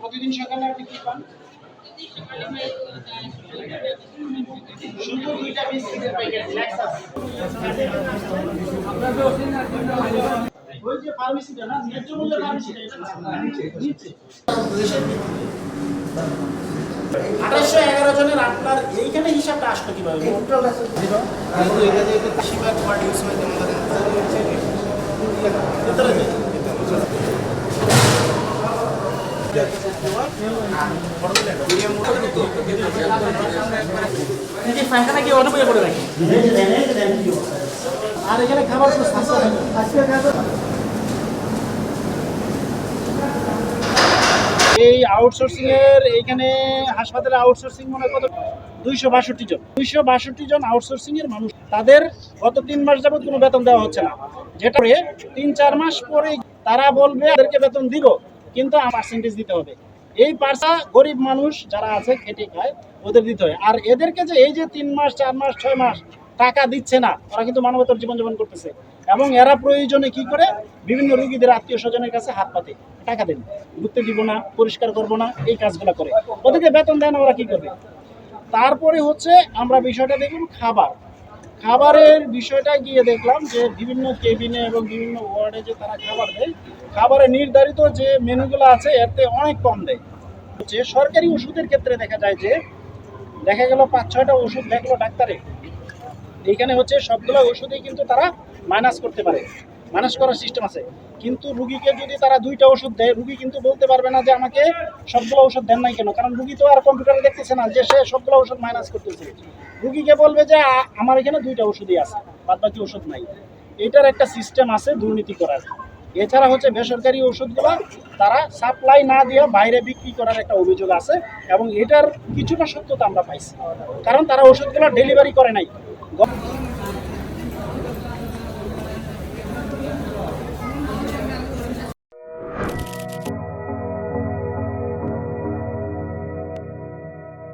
প্রতিদিন সকালে আপনি কি পান শুধু দুইটা বিস্কিটের প্যাকেট আছে। ওই যে ফার্মেসিটা না, ন্যায্য মূল্যের ফার্মেসিটা এটা না? নিচে। আঠাশশো এগারো জনের আপনার এইখানে হিসাবটা আসলো কীভাবে? আর এখানে খাবার তো স্বাস্থ্য এই আউটসোর্সিং এর এইখানে হাসপাতালে আউটসোর্সিং মনে কত? দুইশো বাষট্টি জন। দুইশো বাষট্টি জন আউটসোর্সিং এর মানুষ। তাদের গত তিন মাস যাবত কোনো বেতন দেওয়া হচ্ছে না। যেটা তিন চার মাস পরে তারা বলবে তাদেরকে বেতন দিব, কিন্তু পার্সেন্টেজ দিতে হবে। এই পার্সা গরিব মানুষ যারা আছে, খেটে খায়, ওদের দিতে হয়। আর এদেরকে যে এই যে তিন মাস, চার মাস, ছয় মাস টাকা দিচ্ছে না, ওরা কিন্তু মানবতার জীবনযাপন করতেছে। এবং এরা প্রয়োজনে কি করে? বিভিন্ন রোগীদের আত্মীয় স্বজনের কাছে হাত পাতে, টাকা দেন। ঘুরতে দিব না, পরিষ্কার করব না, এই কাজগুলো করে। ওদেরকে বেতন দেয় না, ওরা কি করবে? তারপরে হচ্ছে আমরা বিষয়টা দেখুন খাবার। খাবারের বিষয়টা গিয়ে দেখলাম যে বিভিন্ন কেবিনে এবং বিভিন্ন ওয়ার্ডে যে তারা খাবার দেয় খাবারের নির্ধারিত যে মেনুগুলো আছে এতে অনেক কম দেয়। হচ্ছে সরকারি ওষুধের ক্ষেত্রে দেখা যায় যে, দেখা গেল পাঁচ ছয়টা ওষুধ দেখল ডাক্তারে। এইখানে হচ্ছে সবগুলো ওষুধেই কিন্তু তারা মাইনাস করতে পারে। মাইনাস করার সিস্টেম আছে। কিন্তু রুগীকে যদি তারা দুইটা ওষুধ দেয়, রুগী কিন্তু বলতে পারবে না যে আমাকে সবগুলো ওষুধ দেন নাই কেন। কারণ রুগী তো আর কম্পিউটারে দেখতেছে না যে সে সবগুলো ওষুধ মাইনাস করতেছে। রুগীকে বলবে যে আমার এখানে দুইটা ওষুধই আছে বাদ বাকি ওষুধ নাই। এটার একটা সিস্টেম আছে দুর্নীতি করার। এছাড়া হচ্ছে বেসরকারি ওষুধগুলো তারা সাপ্লাই না দিয়ে বাইরে বিক্রি করার একটা অভিযোগ আছে এবং এটার কিছুটা সত্যতা আমরা পাইছি। কারণ তারা ওষুধগুলো ডেলিভারি করে নাই। 我